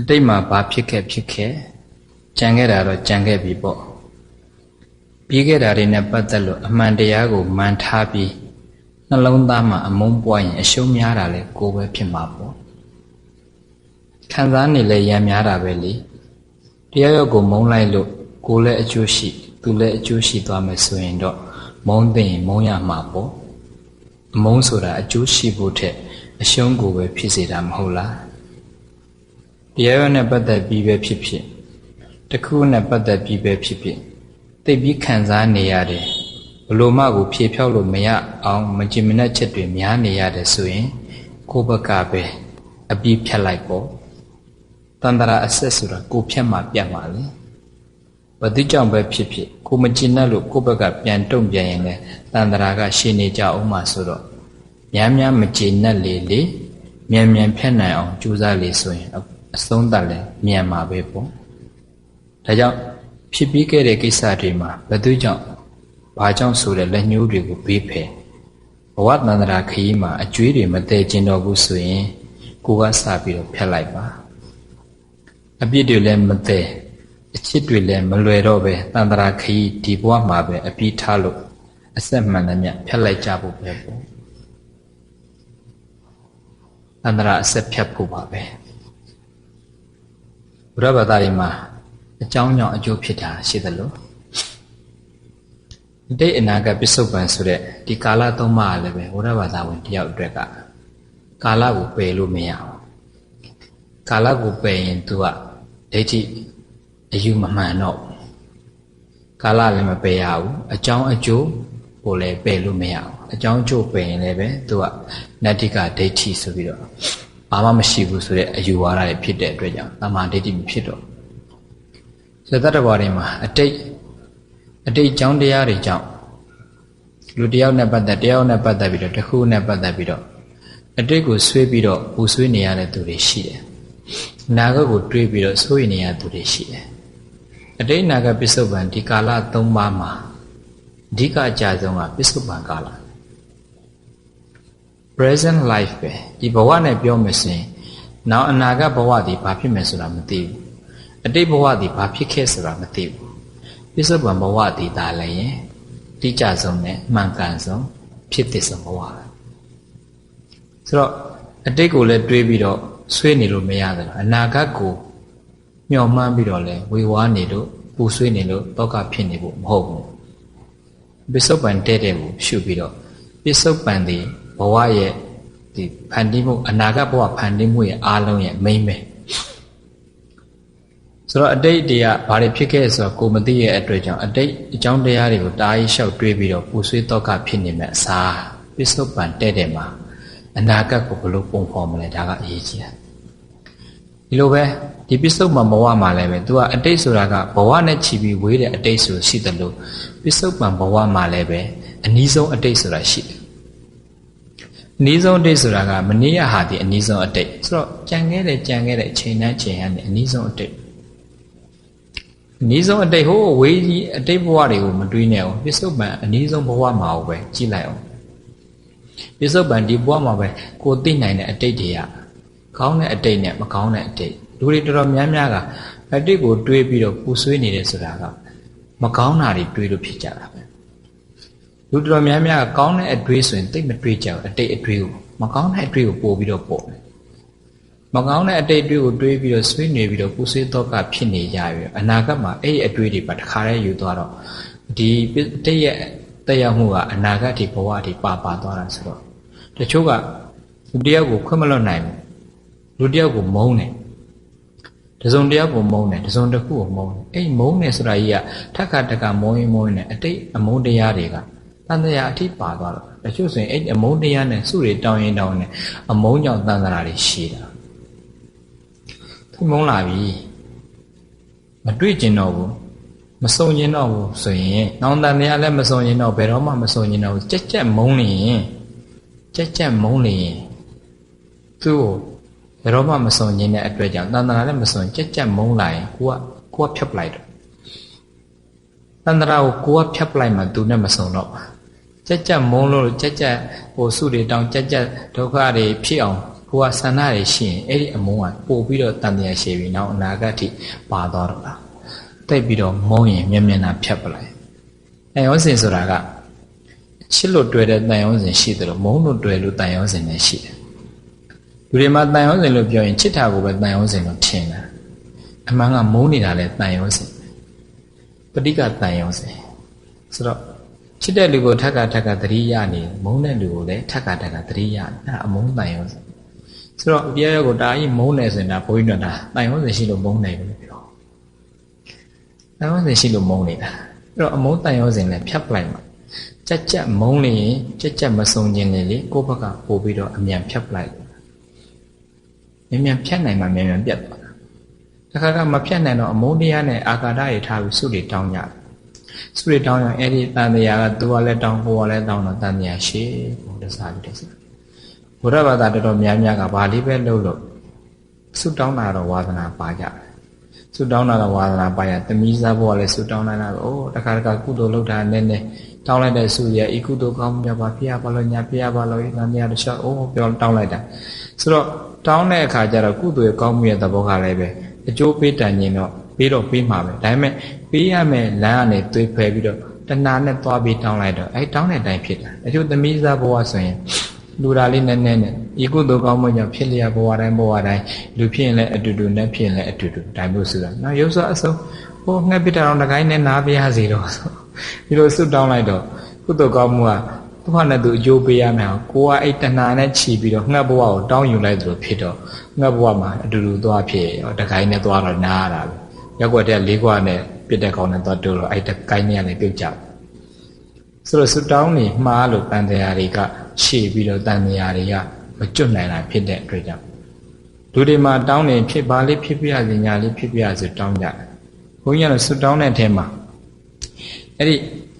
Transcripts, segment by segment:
အတိတ်မှာဘာဖြစ်ခဲ့ဖြစ်ခဲ့ကြံခဲ့တာတော့ကြံခဲ့ပြီပေါ့ပြီးခဲ့တာတွေနဲ့ပတ်သက်လို့အမှန်တရားကိုမှန်ထားပြီးနှလုံးသားမှာအမုန်းပွားရင်အရှုံးများတာလေကိုယ်ပဲဖြစ်မှာပေါ့ခံစားနေလဲရံများတာပဲလေတရားရောက်ကိုမုန်းလိုက်လို့ကိုယ်လည်းအကျိုးရှိ သူလည်းအကျိုးရှိသွားမယ်ဆိုရင်တော့မုန်းသိရင်မုန်းရမှာပေါ့အမုန်းဆိုတာအကျိုးရှိဖို့ထက်အရှုံးကိုပဲဖြစ်စေတာမဟုတ်လား တရားရနဲ့ပတ်သက်ပြီးပဲဖြစ်ဖြစ်တခုနဲ့ပတ်သက်ပြီးပဲဖြစ်ဖြစ်သိပြီးခံစားနေရတယ်ဘလို့မှကိုဖြေဖြောက်လို့မရအောင်မကြင်မနှက်ချက်တွေများနေရတယ်ဆိုရင်ကိုယ့်ဘက်ကပဲအပြီးဖြတ်လိုက်ပေါ့တန္တရာအဆက်ဆိုတာကိုဖြတ်မှပြတ်မှာလေဘတိကြောင့်ပဲဖြစ်ဖြစ်ကိုမကြင်နှက်လို့ကိုယ့်ဘက်ကပြန်တုံ့ပြန်ရင်လည်းတန္တရာကရှင်းနေကြအောင်မှဆိုတော့များများမကြည်နှက်လေလေမြန်မြန်ဖြတ်နိုင်အောင်ကြိုးစားလေဆိုရင် အဆုံးသတ်လဲမြန်မှာပဲပေါ့ဒါကြောင့်ဖြစ်ပြီးခဲ့တဲ့ကိစ္စတွေမှာဘသူကြောင့်ဘာကြောင့်ဆိုတဲ့လက်ညှိုးတွေကိုဘေးဖယ်ဘဝတန္တရာခရီးမှာအကျွေးတွေမတည်ကျင်တော့ဘူးဆိုရင်ကိုကစပြီးတော့ဖြတ်လိုက်ပါအပြစ်တွေလည်းမတည်အချစ်တွေလည်းမလွယ်တော့ပဲတန္တရာခရီးဒီဘဝမှာပဲအပြီးထားလို့အဆက်မှန်တဲ့မြတ်ဖြတ်လိုက်ကြဖို့ပဲပေါ့အန္တရာအဆက်ဖြတ်ဖို့ပါပဲဘု ရားဘာသာတွေမှာအကြောင်းကြောင့်အကျိုးဖြစ်တာရှိသလိုအတိတ်အနာဂတ်ပစ္စုပန်ဆိုတဲ့ဒီကာလသုံးပါးလည်းပဲဘုရားဘာသာဝင်တယောက်အတွက်ကကာလကိုပယ်လို့မရဘူးကာလကိုပယ်ရင် तू ကဒိဋ္ဌိအယူမမှန်တော့ကာလလည်းမပယ်ရဘူးအကြောင်းအကျိုးကိုလည်းပယ်လို့မရဘူးအကြောင်းအကျိုးပယ်ရင်လည်းပဲ तू ကနတ္တိကဒိဋ္ဌိဆိုပြီးတော့ ဘာမှမရှိဘူးဆိုတဲ့အယူဝါဒတွေဖြစ်တဲ့အတွက်ကြောင့်တမ္မာဒိဋ္ဌိမဖြစ်တော့ဇတတ္တဝါတွေမှာအတိတ်အတိတ်ကြောင်းတရားတွေကြောင့်လူတယောက်နဲ့ပတ်သက်တယောက်နဲ့ပတ်သက်ပြီးတော့တစ်ခုနဲ့ပတ်သက်ပြီးတော့အတိတ်ကိုဆွေးပြီးတော့ပူဆွေးနေရတဲ့သူတွေရှိတယ်။နာဂတ်ကိုတွေးပြီးတော့ဆွေးနေရတဲ့သူတွေရှိတယ်။အတိတ်နာဂတ်ပစ္စုပန်ဒီကာလ၃ပါးမှာအဓိကအကြဆုံးကပစ္စုပန်ကာလ present life ပဲဒီဘဝနဲ့ပြောမယ်ဆိုရင်နောက်အနာဂတ်ဘဝဒီဘာဖြစ်မယ်ဆိုတာမသိဘူးအတိတ်ဘဝဒီဘာဖြစ်ခဲ့ဆိုတာမသိဘူးပစ္စုပန်ဘဝဒီဒါလည်းရင်တိကျဆုံးနဲ့မှန်ကန်ဆုံးဖြစ်သစ်ဆုံးဘဝပဲဆိုတော့အတိတ်ကိုလည်းတွေးပြီးတော့ဆွေးနေလို့မရတယ်အနာဂတ်ကိုမျှော်မှန်းပြီးတော့လဲဝေဝါးနေလို့ပူဆွေးနေလို့တောကဖြစ်နေဖို့မဟုတ်ဘူးပစ္စုပန်တဲ့တဲ့ကိုရှုပြီးတော့ပစ္စုပန်ဒီ ဘဝရဲ့ဒီဖန်တီးမှုအနာဂတ်ဘဝဖန်တီးမှုရဲ့အားလုံးရဲ့မိမ့်ပဲဆိုတော့အတိတ်တွေကဘာတွေဖြစ်ခဲ့ဆိုတော့ကိုမသိရဲ့အတွေ့အကြောင်းအတိတ်အကြောင်းတရားတွေကိုတားရီလျှောက်တွေးပြီးတော့ပူဆွေးတော့ကဖြစ်နေမဲ့အစားပစ္စုပန်တဲ့တဲ့မှာအနာဂတ်ကိုဘယ်လိုပုံဖော်မလဲဒါကအရေးကြီးတယ်ဒီလိုပဲဒီပစ္စုပန်ဘဝမှာလည်းပဲ तू ကအတိတ်ဆိုတာကဘဝနဲ့ချီပြီးဝေးတဲ့အတိတ်ဆိုရှိတယ်လို့ပစ္စုပန်ဘဝမှာလည်းပဲအနည်းဆုံးအတိတ်ဆိုတာရှိတယ်အ နည်းဆုံးအတိတ်ဆိုတာကမနေ့ရဟာဒီအနည်းဆုံးအတိတ်ဆိုတော့ကြံခဲ့တဲ့ကြံခဲ့တဲ့အချိန်တိုင်းချိန်ရတဲ့အနည်းဆုံးအတိတ်အနည်းဆုံးအတိတ်ဟိုဝေးကြီးအတိတ်ဘဝတွေကိုမတွေးနဲ့အောင်ပစ္စုပန်အနည်းဆုံးဘဝမှာပဲကြည့်လိုက်အောင်ပစ္စုပန်ဒီဘဝမှာပဲကိုသိနိုင်တဲ့အတိတ်တွေကကောင်းတဲ့အတိတ်နဲ့မကောင်းတဲ့အတိတ်လူတွေတော်တော်များများကအတိတ်ကိုတွေးပြီးတော့ပူဆွေးနေတယ်ဆိုတာကမကောင်းတာတွေတွေးလို့ဖြစ်ကြတာပဲ လူတော်များများကကောင်းတဲ့အတွေးဆိုရင်တိတ်မတွေးကြဘူးအတိတ်အတွေးကိုမကောင်းတဲ့အတွေးကိုပို့ပြီးတော့ပို့တယ်မကောင်းတဲ့အတိတ်အတွေးကိုတွေးပြီးတော့ဆွေးနေပြီးတော့ပူဆွေးတော့ကဖြစ်နေကြပြီအနာဂတ်မှာအဲ့ဒီအတွေးတွေပါတခါတည်းယူသွားတော့ဒီတိတ်ရဲ့တရားမှုကအနာဂတ်ဒီဘဝဒီပါပါသွားတာဆိုတော့တချို့ကလူတယောက်ကိုခွင့်မလွတ်နိုင်ဘူးလူတယောက်ကိုမုန်းတယ်တစုံတယောက်ကိုမုန်းတယ်တစုံတစ်ခုကိုမုန်းတယ်အဲ့မုန်းတယ်ဆိုတာကြီးကထက်ခါတက်ကမုန်းရင်မုန်းရင်အတိတ်အမုန်းတရားတွေက တန်တရားအထိပါသွားတော့တချို့ဆိုရင်အဲ့အမုန်းတရားနဲ့စုတွေတောင်းရင်တောင်းနေအမုန်းကြောင့်တန်တရားတွေရှိတာသူမုန်းလာပြီမတွေ့ကျင်တော့ဘူးမစုံကျင်တော့ဘူးဆိုရင်နောင်တန်တရားလည်းမစုံကျင်တော့ဘယ်တော့မှမစုံကျင်တော့ဘူးကြက်ကြက်မုန်းနေရင်ကြက်ကြက်မုန်းနေရင်သူ့ကိုဘယ်တော့မှမစုံကျင်တဲ့အတွက်ကြောင့်တန်တရားလည်းမစုံကြက်ကြက်မုန်းလာရင်ကိုကကိုကဖြတ်ပလိုက်တော့တန်တရားကိုကိုကဖြတ်ပလိုက်မှသူနဲ့မစုံတော့ ကြက်ကြက်မုန်းလို့ကြက်ကြက်ဟိုစုတွေတောင်ကြက်ကြက်ဒုက္ခတွေဖြစ်အောင်ကိုကဆန္ဒတွေရှိရင်အဲ့ဒီအမုန်းကပို့ပြီးတော့တန်တရားရှိပြီနောက်အနာဂတ်ထိပါသွားတော့တာတိတ်ပြီးတော့မုန်းရင်မျက်မျက်နှာဖြတ်ပလိုက်တန်ရောစင်ဆိုတာကချစ်လို့တွေ့တဲ့တန်ရောစင်ရှိတယ်လို့မုန်းလို့တွေ့လို့တန်ရောစင်လည်းရှိတယ်လူတွေမှာတန်ရောစင်လို့ပြောရင်ချစ်တာကိုပဲတန်ရောစင်လို့ထင်တာအမှန်ကမုန်းနေတာလည်းတန်ရောစင်ပဋိကတန်ရောစင်ဆိုတော့ ချစ်တဲ့လူကိုထက်ကထက်ကသတိရနေမုန်းတဲ့လူကိုလည်းထက်ကထက်ကသတိရနေအဲ့ဒါအမုန်းတန်ရောစင်ဆိုတော့အပြည့်အကိုတာကြီးမုန်းနေစင်တာဘုန်းကြီးတို့တာတန်ရောစင်ရှိလို့မုန်းနေဘူးပြောတန်ရောစင်ရှိလို့မုန်းနေတာအဲ့တော့အမုန်းတန်ရောစင်လည်းဖြတ်ပလိုက်မှာကြက်ကြက်မုန်းနေရင်ကြက်ကြက်မစုံခြင်းလေလေကိုယ့်ဘက်ကပို့ပြီးတော့အမြန်ဖြတ်ပလိုက်မြန်မြန်ဖြတ်နိုင်မှမြန်မြန်ပြတ်သွားတခါကမဖြတ်နိုင်တော့အမုန်းတရားနဲ့အာကာဒရေထားပြီးစုတွေတောင်းကြတယ် စုတွေတောင်းရင်အဲ့ဒီတန်တရားကသူကလည်းတောင်းကိုကလည်းတောင်းတော့တန်တရားရှေ့ဘုရားစာပြီးတဲ့စားဘုရားဘာသာတော်တော်များများကဘာလေးပဲလုပ်လို့စုတောင်းတာတော့ဝါသနာပါကြတယ်စုတောင်းတာတော့ဝါသနာပါရတမီးစားဘုရားလည်းစုတောင်းနိုင်တာအိုးတခါတခါကုသိုလ်လုပ်တာနည်းနည်းတောင်းလိုက်တဲ့စုရဲ့ဤကုသိုလ်ကောင်းမြတ်ပါဖျားပါလို့ညာဖျားပါလို့ဤတန်တရားတစ်ချက်အိုးပြောတောင်းလိုက်တာဆိုတော့တောင်းတဲ့အခါကျတော့ကုသိုလ်ကောင်းမှုရဲ့သဘောကလည်းပဲအကျိုးပေးတန်ရင်တော့ ပေးတော့ပေးမှာပဲဒါပေမဲ့ပေးရမယ်လမ်းကနေသွေးဖယ်ပြီးတော့တဏှာနဲ့သွားပြီးတောင်းလိုက်တော့အဲတောင်းတဲ့အတိုင်းဖြစ်တာအကျိုးသမီးစားဘဝဆိုရင်လူတာလေးနည်းနည်းနဲ့ဤကုသိုလ်ကောင်းမှုကြောင့်ဖြစ်လျက်ဘဝတိုင်းဘဝတိုင်းလူဖြစ်ရင်လည်းအတူတူနဲ့ဖြစ်ရင်လည်းအတူတူဒါမျိုးဆိုတာနော်ရုပ်စောအစုံဟိုငှက်ပြတောင်တကိုင်းနဲ့နားပြရစီတော့ဒီလိုစွတ်တောင်းလိုက်တော့ကုသိုလ်ကောင်းမှုကသူ့ဟာနဲ့သူအကျိုးပေးရမယ်ကိုကအဲ့တဏှာနဲ့ခြီးပြီးတော့ငှက်ဘဝကိုတောင်းယူလိုက်သလိုဖြစ်တော့ငှက်ဘဝမှာအတူတူသွားဖြစ်ရောတကိုင်းနဲ့သွားတော့နားရတာပဲ ရက်ွက်တဲ့လေးခွနဲ့ပြစ်တဲ့ကောင်နဲ့သွားတိုးတော့အဲ့တကိုင်းနဲ့လည်းပြုတ်ကြဆိုတော့စွတောင်းနေမှားလို့တန်တရားတွေကရှေ့ပြီးတော့တန်တရားတွေကမကျွတ်နိုင်တာဖြစ်တဲ့အတွက်ကြောင့်လူတွေမှာတောင်းနေဖြစ်ပါလေးဖြစ်ပြရစီညာလေးဖြစ်ပြရစီတောင်းကြတယ်ဘုန်းကြီးကတော့စွတောင်းတဲ့အထဲမှာအဲ့ဒီ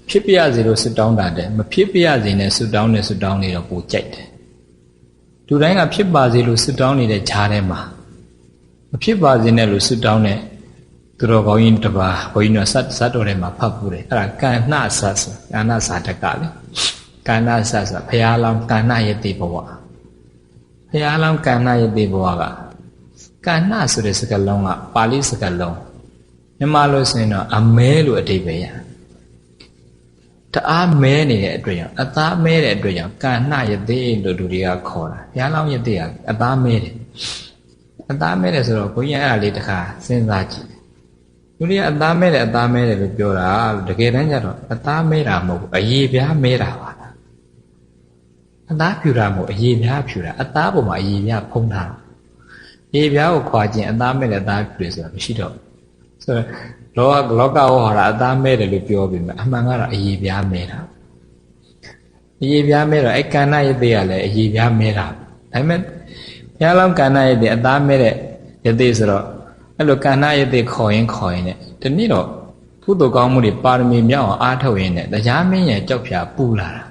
ဖြစ်ပြရစီလို့စွတောင်းတာတဲ့မဖြစ်ပြရစီနဲ့စွတောင်းနေစွတောင်းနေတော့ပိုကြိုက်တယ်လူတိုင်းကဖြစ်ပါစေလို့စွတောင်းနေတဲ့ဈာထဲမှာမဖြစ်ပါစေနဲ့လို့စွတောင်းတဲ့ သူတော်ကောင်းကြီးတစ်ပါးဘုန်းကြီးတို့စတ်စတ်တော်ထဲမှာဖတ်ဖို့တယ်အဲ့ဒါကဏ္ဍဆတ်ဆိုကဏ္ဍစာတကလေကဏ္ဍဆတ်ဆိုဘုရားလောင်းကဏ္ဍယတိဘဝဘုရားလောင်းကဏ္ဍယတိဘဝကကဏ္ဍဆိုတဲ့စကားလုံးကပါဠိစကားလုံးမြန်မာလို့ဆိုရင်တော့အမဲလို့အဓိပ္ပာယ်ရတအားမဲနေတဲ့အတွက်ကြောင့်အသားမဲတဲ့အတွက်ကြောင့်ကဏ္ဍယတိလို့လူတွေကခေါ်တာဘုရားလောင်းယတိကအသားမဲတယ်အသားမဲတယ်ဆိုတော့ဘုန်းကြီးအဲ့ဒါလေးတစ်ခါစဉ်းစားကြည့် လူတွေကအသားမဲတယ်အသားမဲတယ်လို့ပြောတာတကယ်တမ်းကျတော့အသားမဲတာမဟုတ်ဘူးအရေးပြားမဲတာပါအသားဖြူတာမဟုတ်အရေးပြားဖြူတာအသားပေါ်မှာအရေးပြားဖုံးထားရေပြားကိုခွာခြင်းအသားမဲတယ်အသားဖြူတယ်ဆိုတာမရှိတော့ဆိုတော့လောကလောကဟောတာအသားမဲတယ်လို့ပြောပြီးမှအမှန်ကတော့အရေးပြားမဲတာအရေးပြားမဲတော့အဲ့ကန္နယတိကလည်းအရေးပြားမဲတာဒါပေမဲ့ဘုရားလောင်းကန္နယတိအသားမဲတဲ့ယတိဆိုတော့ အဲ့လိုကန္နယတိခေါ်ရင်ခေါ်ရင်ねဒီနေ့တော့ကုသိုလ်ကောင်းမှုတွေပါရမီမြောက်အောင်အားထုတ်ရင်ねတရားမင်းရဲ့ကြောက်ဖြာပူလာတာ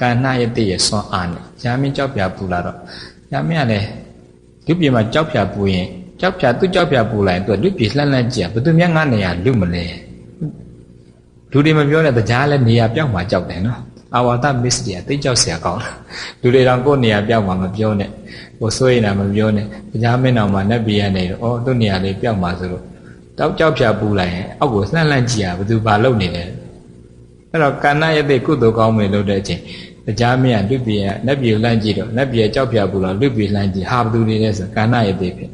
ကန္နယတိရဲ့ဆွမ်းအားနဲ့တရားမင်းကြောက်ဖြာပူလာတော့တရားမင်းကလည်းလူပြေမှာကြောက်ဖြာပူရင်ကြောက်ဖြာသူ့ကြောက်ဖြာပူလိုက်သူကလူပြေလှမ်းလှမ်းကြည့်ဘယ်သူများငါနေရလူမလဲလူတွေမပြောတဲ့တရားလည်းနေရာပြောင်းမှာကြောက်တယ်နော်အာဝါဒမစ္စတီကသိကြောက်เสียကောင်းလူတွေတောင်ကိုယ်နေရာပြောင်းမှာမပြောနဲ့ ဟိုဆိုရင်လည်းမပြောနဲ့တရားမင်းတော်မှာနတ်ပြည်ကနေတော့ဩသူ့နေရာလေးပြောင်းမှာဆိုလို့တောက်ကြောက်ဖြာပူလိုက်ရင်အောက်ကိုလှမ်းလှမ်းကြည့်ရဘယ်သူဘာလုပ်နေလဲအဲ့တော့ကာဏယတိကုသိုလ်ကောင်းမယ်လို့တဲ့အချိန်တရားမင်းကလူပြည်ကနတ်ပြည်ကိုလှမ်းကြည့်တော့နတ်ပြည်ကကြောက်ဖြာပူတော့လူပြည်လှမ်းကြည့်ဟာဘယ်သူတွေလဲဆိုကာဏယတိဖြစ်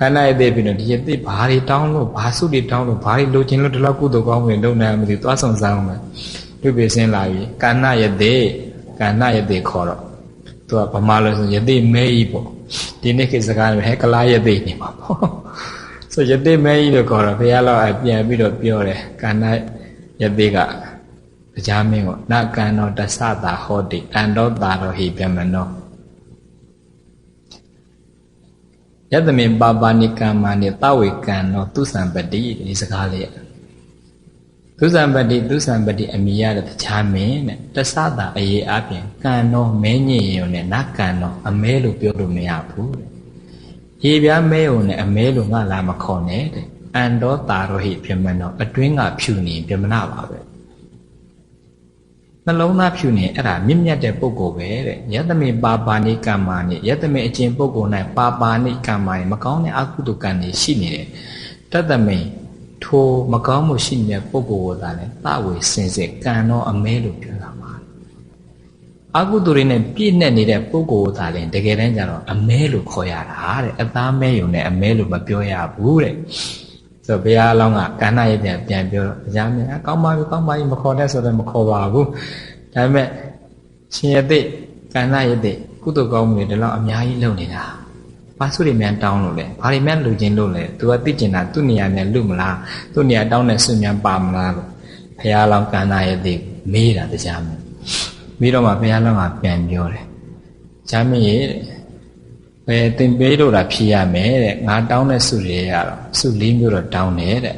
ကာဏယတိဖြစ်တော့ဒီယတိဘာတွေတောင်းလို့ဘာစုတွေတောင်းလို့ဘာတွေလိုချင်လို့ဒီလောက်ကုသိုလ်ကောင်းမယ်လုပ်နိုင်မှမသိသွားဆောင်စားအောင်မယ်လူပြည်ဆင်းလာပြီကာဏယတိကာဏယတိခေါ်တော့ သူကဗမာလို့ဆိုယတိမဲကြီးပေါ့ဒီနေ့ခေတ်စကားနဲ့ဟဲကလာယတိနေမှာပေါ့ဆိုယတိမဲကြီးလို့ခေါ်တော့ဘုရားလောက်အပြန်ပြီးတော့ပြောတယ်ကာဏယတိကတရားမင်းကိုနကံတော်တသတာဟောတိအန္တောတာရောဟိပြမနောယတမေပါပါဏိကမ္မာနိတဝေကံတော်သူစံပတိဒီစကားလေး သူစံပတိသူစံပတိအမိရတဲ့တရားမင်းတဲ့တသတာအရေးအပြင်ကံတော်မဲညင်ရုံနဲ့နကံတော်အမဲလို့ပြောလို့မရဘူးတဲ့ရေပြားမဲုံနဲ့အမဲလို့ငါလာမခေါ်နဲ့တဲ့အန္တောတာရောဟိပြမနောအတွင်းကဖြူနေပြမနာပါပဲနှလုံးသားဖြူနေအဲ့ဒါမြင့်မြတ်တဲ့ပုဂ္ဂိုလ်ပဲတဲ့ယတမေပါပါဏိကမ္မာနိယတမေအကျင့်ပုဂ္ဂိုလ်၌ပါပါဏိကမ္မာနိမကောင်းတဲ့အကုသိုလ်ကံတွေရှိနေတယ်တတမေ ထိုမကောင်းမှုရှိနေတဲ့ပုဂ္ဂိုလ်ကိုသာလဲတဝေစင်စစ်ကံတော့အမဲလို့ပြောတာပါအကုသိုလ်တွေနဲ့ပြည့်နှက်နေတဲ့ပုဂ္ဂိုလ်ကိုသာလဲတကယ်တမ်းကျတော့အမဲလို့ခေါ်ရတာတဲ့အသားမဲယုံနဲ့အမဲလို့မပြောရဘူးတဲ့ဆိုဘုရားအလောင်းကကန္နာရဲ့ပြန်ပြန်ပြောတော့ဗျာမင်းအကောင်းပါပြီကောင်းပါပြီမခေါ်တဲ့ဆိုတော့မခေါ်ပါဘူးဒါပေမဲ့ရှင်ရတဲ့ကန္နာရဲ့တဲ့ကုသိုလ်ကောင်းမှုတွေဒီလောက်အများကြီးလုပ်နေတာ ဘာစုတွေမြန်တောင်းလို့လဲဘာတွေမြန်လူချင်းလို့လဲ तू ကသိကျင်တာသူ့နေရာမြန်လူမလားသူ့နေရာတောင်းတဲ့ဆွမြန်ပါမလားလို့ဘုရားလောင်းကန္နာရဲ့တဲ့မေးတာတရားမင်းပြီးတော့မှဘုရားလောင်းကပြန်ပြောတယ်ဂျာမင်းရဲ့ဘယ်တင်ပေးလို့တာဖြေရမယ်တဲ့ငါတောင်းတဲ့စုတွေရတော့စုလေးမျိုးတော့တောင်းတယ်တဲ့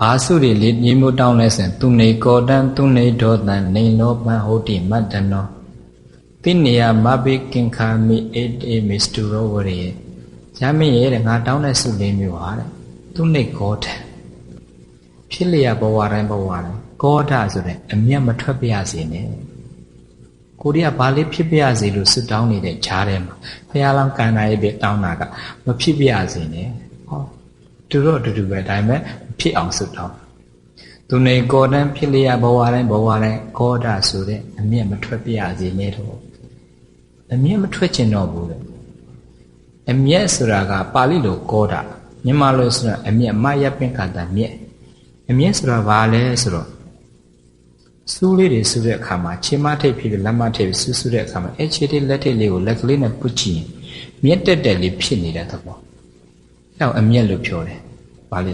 ဘာစုတွေလေးမျိုးမျိုးတောင်းလဲဆိုရင်သူနေကောတံသူနေဒေါတံနေနောပံဟောတိမတ္တနော တိနေယမဘိကင်္ခာမိအေတေမစ္စတူရောဝရေရမင်းရဲ့တဲ့ငါတောင်းတဲ့စုလေးမျိုးဟာတဲ့သူနေကောတံဖြစ်လျက်ဘဝတိုင်းဘဝတိုင်းကောဒဆိုတဲ့အမျက်မထွက်ပြရစေနဲ့ကိုရီးယားဘာလေးဖြစ်ပြရစီလို့ဆွတောင်းနေတဲ့ဂျားထဲမှာဖះလောင်းကန္နာရဲ့ပြတောင်းတာကမဖြစ်ပြရစီနဲ့ဟောသူတို့အတူတူပဲဒါပေမဲ့ဖြစ်အောင်ဆွတောင်းသူနေကောတန်းဖြစ်လျက်ဘဝတိုင်းဘဝတိုင်းကောဒဆိုတဲ့အမြင့်မထွက်ပြရစီနဲ့တော့ အမြင့်မထွက်ချင်တော့ဘူးတဲ့အမြင့်ဆိုတာကပါဠိလိုကောဒမြန်မာလိုဆိုတာအမြင့်မယပင်ကတာမြင့်အမြင့်ဆိုတာဘာလဲဆိုတော့စူးလေးတွေစူးတဲ့အခါမှာခြေမထိပ်ဖြစ်ပြီးလက်မထိပ်စူးစူးတဲ့အခါမှာအဲခြေထိပ်လက်ထိပ်လေးကိုလက်ကလေးနဲ့ပုတ်ကြည့်ရင်မြက်တက်တက်လေးဖြစ်နေတဲ့သဘောအဲတော့အမျက်လို့ပြောတယ်ဘာလဲ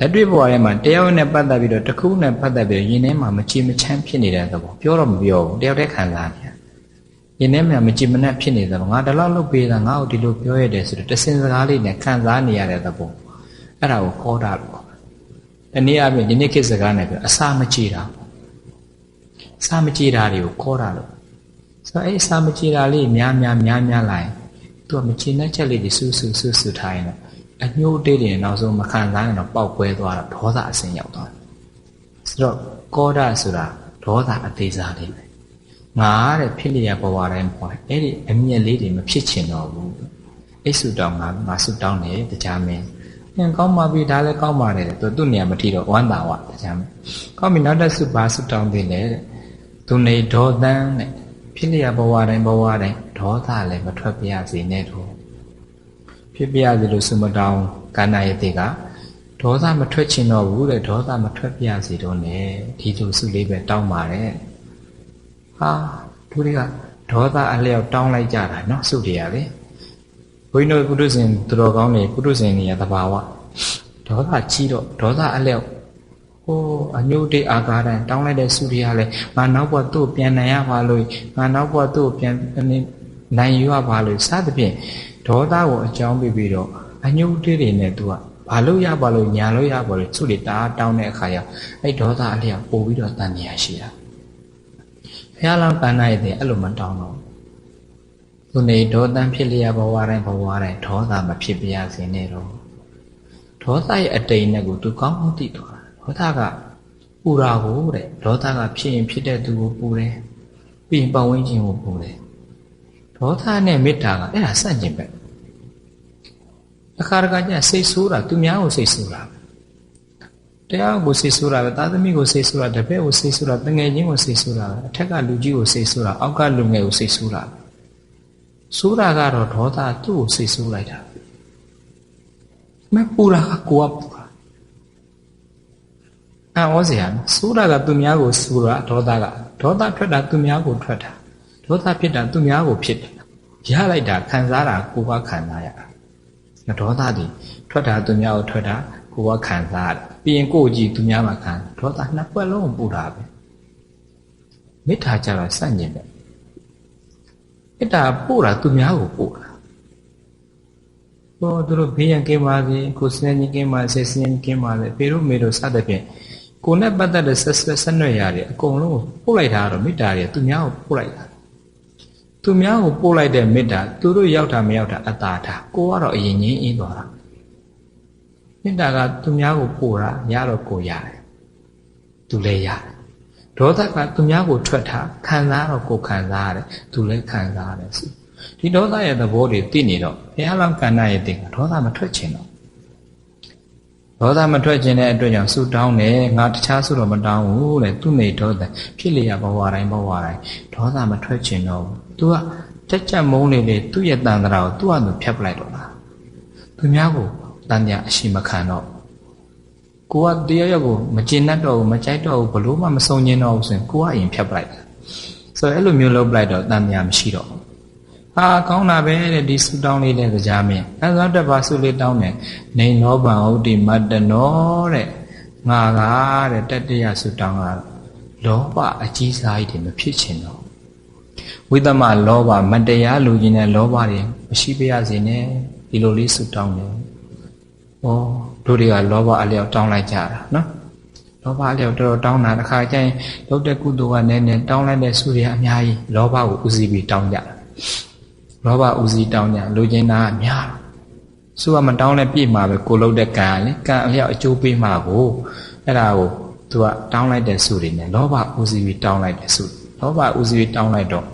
လက်တွေ့ဘဝထဲမှာတယောက်နဲ့ပတ်သက်ပြီးတော့တစ်ခုနဲ့ပတ်သက်ပြီးရင်ထဲမှာမချေမချမ်းဖြစ်နေတဲ့သဘောပြောတော့မပြောဘူးတယောက်တည်းခံစားနေ ရင်ထဲမှာမကြည်မနှက်ဖြစ်နေတဲ့သဘောငါဒီလောက်လုပ်ပေးတာငါ့ကိုဒီလိုပြောရတယ်ဆိုတော့တစင်စကားလေးနဲ့ခံစားနေရတဲ့သဘောအဲ့ဒါကိုခေါ်တာလို့တနည်းအားဖြင့်ဒီနေ့ခေတ်စကားနဲ့ပြောအစာမကြည်တာစာမကြည်တာတွေကိုခေါ်တာလို့ဆိုတော့အဲ့စာမကြည်တာလေးများများများများလာရင်သူကမကြည်တဲ့ချက်လေးတွေဆူဆူဆူဆူထားရင်တော့အညှိုးတေးတွေနောက်ဆုံးမခံစားရင်တော့ပောက်ကွဲသွားတော့ဒေါသအဆင်းရောက်သွားတယ်ဆိုတော့ကောဒဆိုတာဒေါသအသေးစားလေးပဲ ငါတဲ့ဖြစ်လျက်ဘဝတိုင်းပေါ်အဲ့ဒီအမျက်လေးတွေမဖြစ်ချင်တော့ဘူးအဲ့ဆူတောင်းငါငါဆူတောင်းတယ်တရားမင်းညကောင်းပါပြီဒါလည်းကောင်းပါတယ်တဲ့သူသူ့နေရာမထီတော့ဝမ်းသာဝတရားမင်းကောင်းပြီနောက်တစ်ဆူပါဆူတောင်းသေးတယ်တဲ့သူနေဒေါသန်တဲ့ဖြစ်လျက်ဘဝတိုင်းဘဝတိုင်းဒေါသလည်းမထွက်ပြရစေနဲ့တော့ဖြစ်ပြရစီလို့ဆုမတောင်းကန္နာယတိကဒေါသမထွက်ချင်တော့ဘူးတဲ့ဒေါသမထွက်ပြရစီတော့ ਨੇ ဒီလိုစုလေးပဲတောင်းပါတယ် ဟာသူတွေကဒေါသအလျောက်တောင်းလိုက်ကြတာနော်စုတွေကလေဘုန်းကြီးတို့ပုထုဇဉ်သူတော်ကောင်းတွေပုထုဇဉ်တွေကသဘာဝဒေါသကြီးတော့ဒေါသအလျောက်ဟိုအညိုတိအာဃာတန်တောင်းလိုက်တဲ့စုတွေကလည်းငါနောက်ဘက်သူ့ပြန်နိုင်ရပါလို့ငါနောက်ဘက်သူ့ပြန်နိုင်ရပါလို့စသဖြင့်ဒေါသကိုအကြောင်းပြပြီးတော့အညိုတိတွေနဲ့သူကဘာလို့ရပါလို့ညာလို့ရပါလို့သူ့တွေတားတောင်းတဲ့အခါကျအဲ့ဒေါသအလျောက်ပို့ပြီးတော့တန်မြာရှိတာ ဘုရားလောင်းပန်းနိုင်တဲ့အဲ့လိုမတောင်းတော့သူနေဒေါသဖြစ်လျက်ဘဝတိုင်းဘဝတိုင်းဒေါသမဖြစ်ပြရစေနဲ့တော့ဒေါသရဲ့အတိမ်နဲ့ကိုသူကောင်းကောင်းသိသွားဒေါသကပူတာကိုတဲ့ဒေါသကဖြစ်ရင်ဖြစ်တဲ့သူကိုပူတယ်ပြီးရင်ပတ်ဝန်းကျင်ကိုပူတယ်ဒေါသနဲ့မေတ္တာကအဲ့ဒါဆန့်ကျင်ဘက်အခါတခါကျစိတ်ဆိုးတာသူများကိုစိတ်ဆိုးတာ တရားကိုစိတ်ဆိုးတာပဲသာသမီကိုစိတ်ဆိုးတာတပည့်ကိုစိတ်ဆိုးတာတငယ်ချင်းကိုစိတ်ဆိုးတာအထက်ကလူကြီးကိုစိတ်ဆိုးတာအောက်ကလူငယ်ကိုစိတ်ဆိုးတာဆိုးတာကတော့ဒေါသသူ့ကိုစိတ်ဆိုးလိုက်တာမပူတာကကိုကပူတာအံ့ဩစရာဆိုးတာကသူများကိုဆိုးတာဒေါသကဒေါသထွက်တာသူများကိုထွက်တာဒေါသဖြစ်တာသူများကိုဖြစ်တယ်ရလိုက်တာခံစားတာကိုကခံစားရတာဒေါသတွေထွက်တာသူများကိုထွက်တာ ကိုကခံစားရတယ်ပြီးရင်ကိုကြည့်သူများမှာခံဒေါသနှစ်ပွက်လုံးပူတာပဲမေတ္တာကြတော့စန့်ကျင်တယ်မေတ္တာပို့တာသူများကိုပို့တာဟောသူတို့ဘေးရန်ကင်းပါစေကိုစနေကြီးကင်းပါစေစနေကြီးကင်းပါစေပေတို့မေတို့စသဖြင့်ကိုနဲ့ပတ်သက်တဲ့ဆက်ဆက်ဆက်နွယ်ရတယ်အကုန်လုံးကိုပို့လိုက်တာတော့မေတ္တာတွေသူများကိုပို့လိုက်တာသူများကိုပို့လိုက်တဲ့မေတ္တာသူတို့ရောက်တာမရောက်တာအတားထားကိုကတော့အရင်ငင်းအေးသွားတာ မေတ္တာကသူများကိုပို့တာရတော့ကိုရတယ် သူလည်းရတယ်ဒေါသကသူများကိုထွက်ထားခံစားတော့ကိုခံစားရတယ်သူလည်းခံစားရတယ်ဆိုဒီဒေါသရဲ့သဘောတွေသိနေတော့ဘုရားလောင်းကဏ္ဍရဲ့တင်ဒေါသမထွက်ချင်တော့ဒေါသမထွက်ခြင်းတဲ့အတွက်ကြောင့်ဆူတောင်းတယ်ငါတခြားဆူတော့မတောင်းဘူးတဲ့သူနေဒေါသဖြစ်လျက်ဘဝတိုင်းဘဝတိုင်းဒေါသမထွက်ခြင်းတော့ဘူး तू ကတက်ကြမုန်းနေလေသူ့ရဲ့တန်ត្រာကိုသူ့အတူဖြတ်ပလိုက်တော့လားသူများကို တန်တရားအရှိမခံတော့ကိုကတရားရောက်ကိုမကျင်တတ်တော့ဘူးမကြိုက်တော့ဘူးဘလို့မှမစုံညင်တော့ဘူးဆိုရင်ကိုကအရင်ဖြတ်ပလိုက်တာဆိုတော့အဲ့လိုမျိုးလုပ်ပလိုက်တော့တန်တရားမရှိတော့ဘူးဟာကောင်းတာပဲတဲ့ဒီဆူတောင်းလေးတဲ့ကြားမင်းအဲဆိုတော့တပါဆူလေးတောင်းတယ်နေနောဘံဥဒိမတ္တနောတဲ့ငါကတဲ့တတ္တရဆူတောင်းတာလောဘအကြီးစားကြီးတွေမဖြစ်ချင်တော့ဝိသမလောဘမတရားလူကြီးတဲ့လောဘတွေမရှိပါရစေနဲ့ဒီလိုလေးဆူတောင်းတယ်။ ဩတို့တွေကလောဘအလျောက်တောင်းလိုက်ကြတာနော်။လောဘအလျောက်တော်တော်တောင်းတာတစ်ခါကျရင်လုပ်တဲ့ကုသိုလ်ကနည်းနည်းတောင်းလိုက်တဲ့ဆုတွေအများကြီးလောဘကိုဥစည်းပြီးတောင်းကြတာ။လောဘဥစည်းတောင်းကြလူချင်းသားအများဆုကမတောင်းလဲပြည့်မှာပဲကိုလုပ်တဲ့ကံလေကံအလျောက်အကျိုးပေးမှာကိုအဲ့ဒါကိုသူကတောင်းလိုက်တဲ့ဆုတွေနဲ့လောဘဥစည်းပြီးတောင်းလိုက်တဲ့ဆုလောဘဥစည်းပြီးတောင်းလိုက်တော့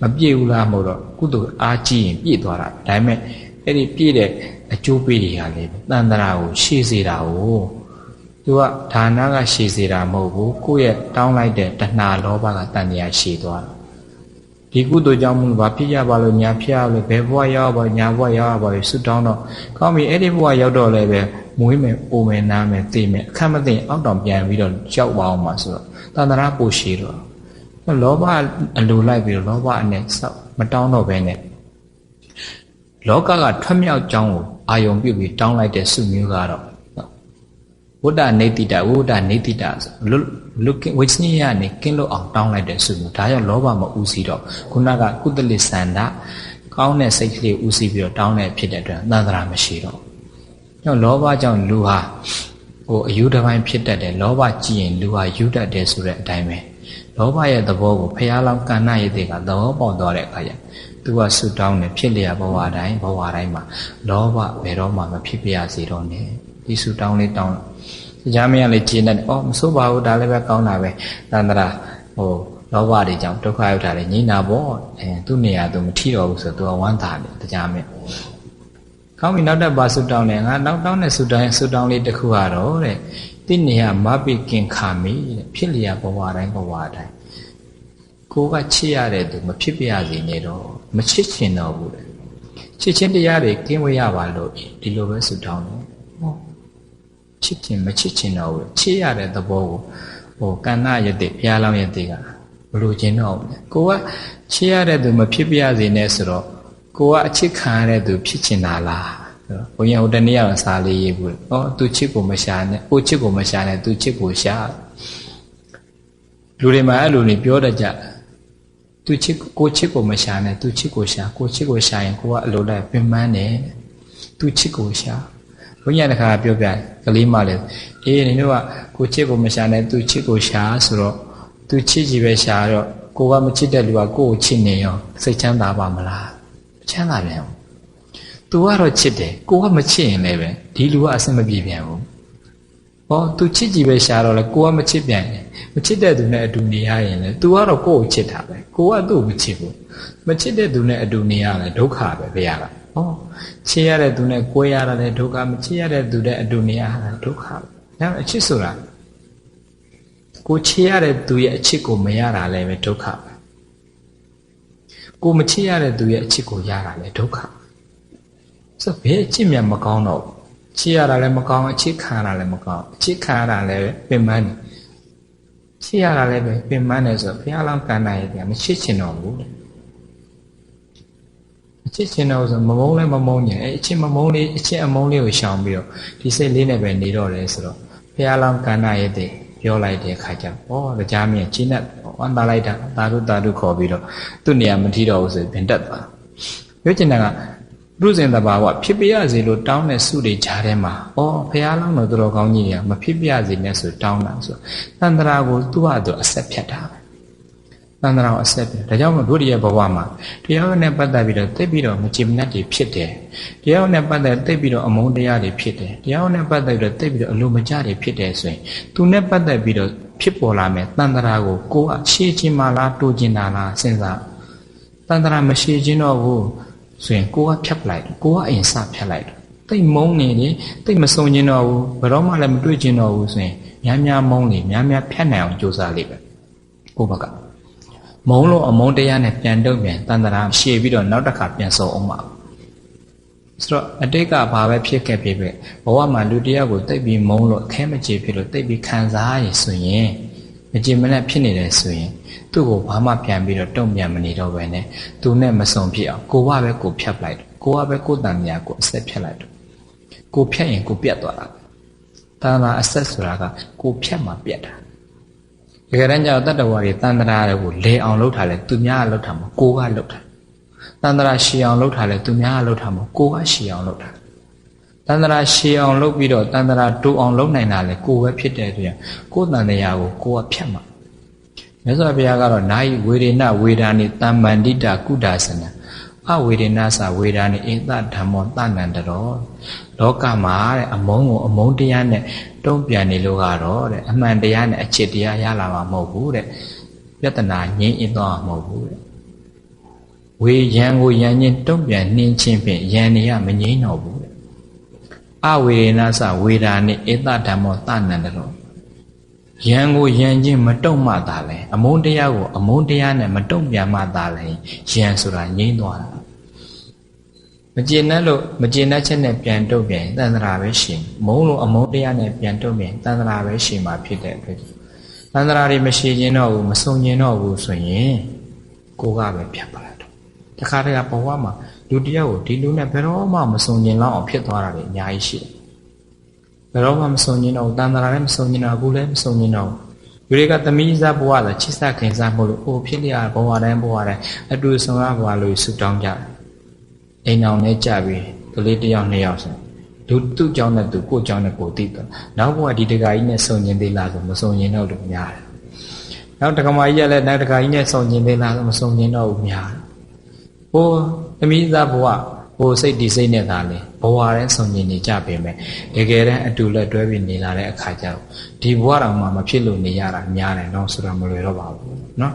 မပြည့်ဘူးလားမဟုတ်တော့ကုသိုလ်အားကြီးရင်ပြည့်သွားတာဒါပေမဲ့ အဲ့ဒီပြည့်တဲ့အကျိုးပေးတွေကလေတန်တရာကိုရှေ့စေတာကိုသူကဒါနကရှေ့စေတာမဟုတ်ဘူးကိုယ့်ရဲ့တောင်းလိုက်တဲ့တဏှာလောဘကတန်တရားရှေ့သွားတာဒီကုသိုလ်ကြောင့်မလို့ဘာဖြစ်ရပါလို့ညာဖြစ်ရလို့ဘယ်ဘဝရောက်ပါညာဘဝရောက်ပါလို့ဆွတောင်းတော့ကောင်းပြီအဲ့ဒီဘဝရောက်တော့လည်းပဲမွေးမယ်အိုမယ်နားမယ်သိမယ်အခက်မသိအောက်တောင်ပြန်ပြီးတော့ကြောက်ပါအောင်ပါဆိုတော့တန်တရာပိုရှည်တော့လောဘအလိုလိုက်ပြီးတော့လောဘအနဲ့စောက်မတောင်းတော့ဘဲနဲ့ လောကကထွက်မြောက်ကြောင်းကိုအာယုံပြုတ်ပြီးတောင်းလိုက်တဲ့စုမျိုးကတော့ဝိတ္တနေတိတဝိတ္တနေတိတလွလွဝိသနိယနဲ့ကင်းလို့အောင်တောင်းလိုက်တဲ့စုမျိုးဒါကြောင့်လောဘမဥစီတော့ခုနကကုသလိစန္ဒကောင်းတဲ့စိတ်ကလေးဥစီပြီးတော့တောင်းတဲ့ဖြစ်တဲ့အတွက်သန္တရာမရှိတော့ညောလောဘကြောင့်လူဟာဟိုအယူတစ်ပိုင်းဖြစ်တတ်တယ်လောဘကြည့်ရင်လူဟာယူတတ်တယ်ဆိုတဲ့အတိုင်းပဲ လောဘရဲ့သဘောကိုဖះလောင်းကဏ္ဍရဲ့တွေကသဘောပေါက်သွားတဲ့အခါကျသူကဆူတောင်းတယ်ဖြစ်လျက်ဘဝတိုင်းဘဝတိုင်းမှာလောဘဘယ်တော့မှမဖြစ်ပြရစေတော့နဲ့ဒီဆူတောင်းလေးတောင်းကြားမရလေးကျင်းတယ်အော်မဆိုးပါဘူးဒါလည်းပဲကောင်းတာပဲတန္တရာဟိုလောဘတွေကြောင့်ဒုက္ခရောက်တာလေငြိမ်းတာပေါ့အဲသူ့နေရာသူမထီတော့ဘူးဆိုတော့သူကဝမ်းသာတယ်တရားမဲ့ကောင်းပြီနောက်တစ်ပါဆူတောင်းတယ်ငါနောက်တောင်းတဲ့ဆူတောင်းဆူတောင်းလေးတစ်ခုကတော့တဲ့ တိနေယမပိကင်ခါမိတဲ့ဖြစ်လျက်ဘဝတိုင်းဘဝတိုင်းကိုကချစ်ရတဲ့သူမဖြစ်ပြရစေနဲ့တော့မချစ်ချင်တော့ဘူးတဲ့ချစ်ချင်းတရားတွေကင်းဝေးရပါလို့ဒီလိုပဲဆူတောင်းတယ်ဟောချစ်ချင်မချစ်ချင်တော့ဘူးချစ်ရတဲ့သဘောကိုဟိုကန္နာယတိဘုရားလောင်းယတိကဘလို့ခြင်းတော့ဘူးကိုကချစ်ရတဲ့သူမဖြစ်ပြရစေနဲ့ဆိုတော့ကိုကအချစ်ခံရတဲ့သူဖြစ်ချင်တာလား ဘုန်းကြီးဟိုတနေ့ကစာလေးရေးဘူး။ဩသူချစ်ကိုမရှာနဲ့ကိုချစ်ကိုမရှာနဲ့သူချစ်ကိုရှာလူတွေမှာအဲ့လိုနေပြောတတ်ကြသူချစ်ကိုချစ်ကိုမရှာနဲ့သူချစ်ကိုရှာကိုချစ်ကိုရှာရင်ကိုကအလိုလိုက်ပင်ပန်းတယ်သူချစ်ကိုရှာဘုန်းကြီးတခါပြောပြကလေးမလေးအေးနေတို့ကကိုချစ်ကိုမရှာနဲ့သူချစ်ကိုရှာဆိုတော့သူချစ်ကြည့်ပဲရှာတော့ကိုကမချစ်တဲ့လူကကိုကိုချစ်နေရောစိတ်ချမ်းသာပါမလားချမ်းသာပြန် သူကတော့ချစ်တယ်ကိုကမချစ်ရင်လည်းပဲဒီလူကအဆင်မပြေပြန်ဘူးဟော तू ချစ်ကြည့်ပဲရှာတော့လေကိုကမချစ်ပြန်ရင်မချစ်တဲ့သူနဲ့အတူနေရရင်လေ तू ကတော့ကိုယ့်ကိုချစ်တာပဲကိုကသူ့ကိုမချစ်ဘူးမချစ်တဲ့သူနဲ့အတူနေရတယ်ဒုက္ခပဲဘုရားကဟောချစ်ရတဲ့သူနဲ့ကိုယ်ရတာလည်းဒုက္ခမချစ်ရတဲ့သူနဲ့အတူနေရတာဒုက္ခပဲဒါအချစ်ဆိုတာကိုချစ်ရတဲ့သူရဲ့အချစ်ကိုမရတာလည်းပဲဒုက္ခပဲကိုမချစ်ရတဲ့သူရဲ့အချစ်ကိုရတာလည်းဒုက္ခပဲ ဆိုဘယ်အချစ်မြတ်မကောင်းတော့ချစ်ရတာလည်းမကောင်းအချစ်ခံရတာလည်းမကောင်းအချစ်ခံရတာလည်းပင်ပန်းတယ်ချစ်ရတာလည်းပဲပင်ပန်းတယ်ဆိုတော့ဘုရားလောင်းကန္နာရဲ့ပြန်မချစ်ချင်တော့ဘူးတဲ့မချစ်ချင်တော့ဆိုမမုန်းလည်းမမုန်းညင်အဲအချစ်မမုန်းလေးအချစ်အမုန်းလေးကိုရှောင်ပြီးတော့ဒီစိတ်လေးနဲ့ပဲနေတော့တယ်ဆိုတော့ဘုရားလောင်းကန္နာရဲ့တဲ့ပြောလိုက်တဲ့အခါကျတော့ဩကြားမြင်ချင်းနဲ့ဝမ်းသာလိုက်တာသာဓုသာဓုခေါ်ပြီးတော့သူ့နေရာမထီတော့ဘူးဆိုရင်တက်သွားပြောချင်တာက လူစဉ်တဘာဝဖြစ်ပြရစေလို့တောင်းတဲ့စုတွေကြားထဲမှာဩဘုရားလောင်းတော်တော်ကောင်းကြီးကမဖြစ်ပြရစေနဲ့ဆိုတောင်းတာဆိုတန်တရာကိုသူ့ဟာသူအဆက်ဖြတ်တာပဲတန်တရာကိုအဆက်ဖြတ်ဒါကြောင့်မို့တို့ရဲ့ဘဝမှာတရားနဲ့ပတ်သက်ပြီးတော့သိပြီးတော့မကြည်မနှက်တွေဖြစ်တယ်တရားနဲ့ပတ်သက်သိပြီးတော့အမုန်းတရားတွေဖြစ်တယ်တရားနဲ့ပတ်သက်ပြီးတော့သိပြီးတော့အလိုမကျတွေဖြစ်တယ်ဆိုရင်သူနဲ့ပတ်သက်ပြီးတော့ဖြဖြစ်ပေါ်လာမယ်တန်တရာကိုကိုကရှေ့ခြင်းမလားတိုးခြင်းတာလားစဉ်းစားတန်တရာမရှေ့ခြင်းတော့ဘူး ဆိုရင်ကိုကဖြတ်ပလိုက်ကိုကအရင်စဖြတ်လိုက်တိတ်မုန်းနေတယ်တိတ်မစုံခြင်းတော့ဘူးဘယ်တော့မှလည်းမတွေ့ခြင်းတော့ဘူးဆိုရင်များများမုန်းလေများများဖြတ်နိုင်အောင်ကြိုးစားလိမ့်မယ်ကိုဘက်ကမုန်းလို့အမုန်းတရားနဲ့ပြန်တုံ့ပြန်တန်တရာရှေ့ပြီးတော့နောက်တစ်ခါပြန်စုံအောင်ပါဆိုတော့အတိတ်ကဘာပဲဖြစ်ခဲ့ဖြစ်ဖြစ်ဘဝမှာလူတရားကိုတိတ်ပြီးမုန်းလို့အခဲမကြေဖြစ်လို့တိတ်ပြီးခံစားရဆိုရင်မကြေမနက်ဖြစ်နေတယ်ဆိုရင် သူ့ကိုဘာမှပြန်ပြီးတော့တုံ့ပြန်မနေတော့ဘဲနဲ့သူနဲ့မစုံဖြစ်အောင်ကိုကပဲကိုဖြတ်ပလိုက်ကိုကပဲကိုတန်မြာကိုအဆက်ဖြတ်လိုက်တော့ကိုဖြတ်ရင်ကိုပြတ်သွားတာတန်တာအဆက်ဆိုတာကကိုဖြတ်မှပြတ်တာတကယ်တမ်းကျတော့တတ္တဝါတွေတန်တရာတွေကိုလေအောင်လုပ်ထားလဲသူများကလုပ်ထားမှာကိုကလုပ်တာတန်တရာရှည်အောင်လုပ်ထားလဲသူများကလုပ်ထားမှာကိုကရှည်အောင်လုပ်တာတန်တရာရှည်အောင်လုပ်ပြီးတော့တန်တရာတိုးအောင်လုပ်နိုင်တာလဲကိုပဲဖြစ်တဲ့အတွက်ကိုတန်တရာကိုကိုကဖြတ်မှာ မြတ်စွာဘုရားကတော့နာယီဝေဒနာဝေဒာနိတမ္မန္တိတာကုဒါစနအဝေဒနာစာဝေဒာနိဧတဓမ္မောတဏ္ဍတရောလောကမှာတဲ့အမုန်းကိုအမုန်းတရားနဲ့တုံ့ပြန်နေလို့ကတော့တဲ့အမှန်တရားနဲ့အချစ်တရားရလာမှာမဟုတ်ဘူးတဲ့ပြဿနာငြင်းအင်းတော့မဟုတ်ဘူးတဲ့ဝေယံကိုယံချင်းတုံ့ပြန်နှင်းချင်းဖြင့်ယံနေရမငြိမ်းတော့ဘူးတဲ့အဝေဒနာစာဝေဒာနိဧတဓမ္မောတဏ္ဍတရော ယံကိုယံချင်းမတုံ့မှသာလဲအမုန်းတရားကိုအမုန်းတရားနဲ့မတုံ့ပြန်မှသာလဲယံဆိုတာငြိမ်းသွားတာမကျေနပ်လို့မကျေနပ်ချက်နဲ့ပြန်တုံ့ပြန်တန်ត្រာပဲရှင်မုန်းလို့အမုန်းတရားနဲ့ပြန်တုံ့ပြန်တန်ត្រာပဲရှင်မှာဖြစ်တဲ့အတွက်တန်ត្រာတွေမရှိခြင်းတော့ဘူးမစုံခြင်းတော့ဘူးဆိုရင်ကိုကပဲဖြတ်ပါလားတော့တခါတည်းကဘဝမှာလူတယောက်ကိုဒီလူနဲ့ဘယ်တော့မှမစုံခြင်းလောက်အောင်ဖြစ်သွားတာတွေအများကြီးရှိတယ် ဘယ်တော့မှမဆုံညင်းတော့ဘူးတန်တရာလည်းမဆုံညင်းတော့ဘူးလည်းမဆုံညင်းတော့ဘူးယူရိကသမီးစားဘဝသာချစ်စခင်စားဖို့လို့ဟိုဖြစ်လျာဘဝတိုင်းဘဝတိုင်းအတူဆုံးရဘဝလို့ဆူတောင်းကြအိမ်အောင်နဲ့ကြပြီးကလေးတစ်ယောက်နှစ်ယောက်ဆိုဒုသူ့ကြောင့်နဲ့သူကိုကြောင့်နဲ့ကိုတိတယ်နောက်ဘဝဒီတကကြီးနဲ့ဆုံညင်းသေးလားဆိုမဆုံညင်းတော့လို့များတယ်နောက်တက္ကမကြီးကလည်းနောက်တက္ကကြီးနဲ့ဆုံညင်းသေးလားဆိုမဆုံညင်းတော့ဘူးများတယ်ဟိုသမီးစားဘဝ ဟိုစိတ်ဒီစိတ်နဲ့သာလေဘဝတည်းဆုံမြင်နေကြပေမဲ့တကယ်တမ်းအတူလက်တွဲပြီးနေလာတဲ့အခါကျတော့ဒီဘဝတော်မှာမဖြစ်လို့နေရတာများတယ်နော်ဆိုတာမလွယ်တော့ပါဘူးနော်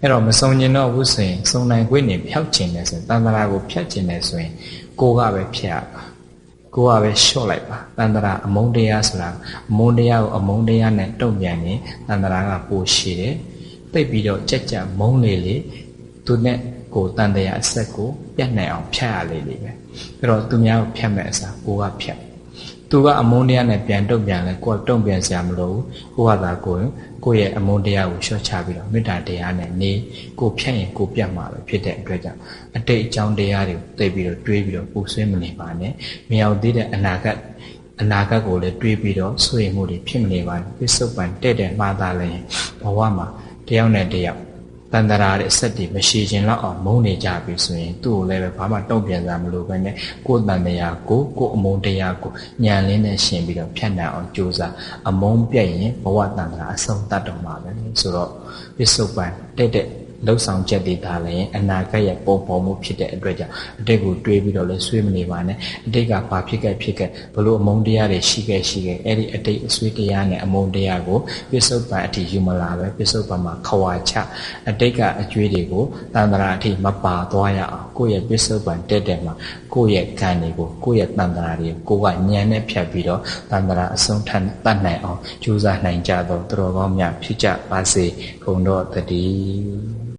အဲ့တော့မဆုံမြင်တော့ဘူးဆိုရင်စုံနိုင်ခွင့်နေဖျောက်ကျင်တယ်ဆိုရင်တန်တရာကိုဖျက်ကျင်တယ်ဆိုရင်ကိုကပဲဖျက်ရပါကိုကပဲလျှော့လိုက်ပါတန်တရာအမုန်းတရားဆိုတာအမုန်းတရားကိုအမုန်းတရားနဲ့တုံ့ပြန်ရင်တန်တရာကပိုရှည်တယ်သိပ်ပြီးတော့ကြက်ကြက်မုန်းလေလေသူနဲ့ကိုတန်တရာအဆက်ကို ပြတ်နိုင်အောင်ဖြတ်ရလေလေပဲအဲ့တော့သူများကိုဖြတ်မဲ့အစားကိုကဖြတ်သူကအမုန်းတရားနဲ့ပြန်တုံ့ပြန်လဲကိုကတုံ့ပြန်စရာမလိုဘူးကိုကသာကိုရင်ကိုယ့်ရဲ့အမုန်းတရားကိုလျှော့ချပြီးတော့မေတ္တာတရားနဲ့နေကိုဖြတ်ရင်ကိုပြတ်မှာပဲဖြစ်တဲ့အတွက်ကြောင့်အတိတ်အကြောင်းတရားတွေကိုသိပြီးတော့တွေးပြီးတော့ပူဆွေးမနေပါနဲ့မရောက်သေးတဲ့အနာဂတ်အနာဂတ်ကိုလည်းတွေးပြီးတော့ဆွေးမှုတွေဖြစ်မနေပါဘူးပစ္စုပန်တဲ့တဲ့မှားသားလည်းဘဝမှာတယောက်နဲ့တယောက် တန်တရာတဲ့အဆက်တွေမရှိခြင်းလောက်အောင်မုန်းနေကြပြီဆိုရင်သူ့ကိုလည်းပဲဘာမှတုံ့ပြန်စားမလို့ပဲနဲ့ကိုယ်တန်တရားကိုကိုယ်အမုန်းတရားကိုညံလင်းနဲ့ရှင်ပြီးတော့ဖြတ်နိုင်အောင်ကြိုးစားအမုန်းပြတ်ရင်ဘဝတန်တရာအဆုံးတတ်တော့မှာပဲဆိုတော့ပစ္စုပန်တဲ့တဲ့ လှုပ်ဆောင်ချက်တွေဒါလည်းအနာဂတ်ရဲ့ပုံပေါ်မှုဖြစ်တဲ့အတွက်ကြောင့်အတိတ်ကိုတွေးပြီးတော့လည်းဆွေးမနေပါနဲ့အတိတ်ကဘာဖြစ်ခဲ့ဖြစ်ခဲ့ဘလို့အမုန်းတရားတွေရှိခဲ့ရှိခဲ့အဲ့ဒီအတိတ်အဆွေးတရားနဲ့အမုန်းတရားကိုပစ္စုပန်အထိယူမလာပဲပစ္စုပန်မှာခွာချအတိတ်ကအကျွေးတွေကိုတန်တရာအထိမပါသွားရအောင်ကိုယ့်ရဲ့ပစ္စုပန်တက်တဲ့မှာကိုယ့်ရဲ့ကံတွေကိုကိုယ့်ရဲ့တန်တရာတွေကိုကိုကညံနဲ့ဖြတ်ပြီးတော့တန်တရာအဆုံးထတတ်နိုင်အောင်ကြိုးစားနိုင်ကြတော့တော်တော်ကောင်းများဖြစ်ကြပါစေခုံတော့တည်း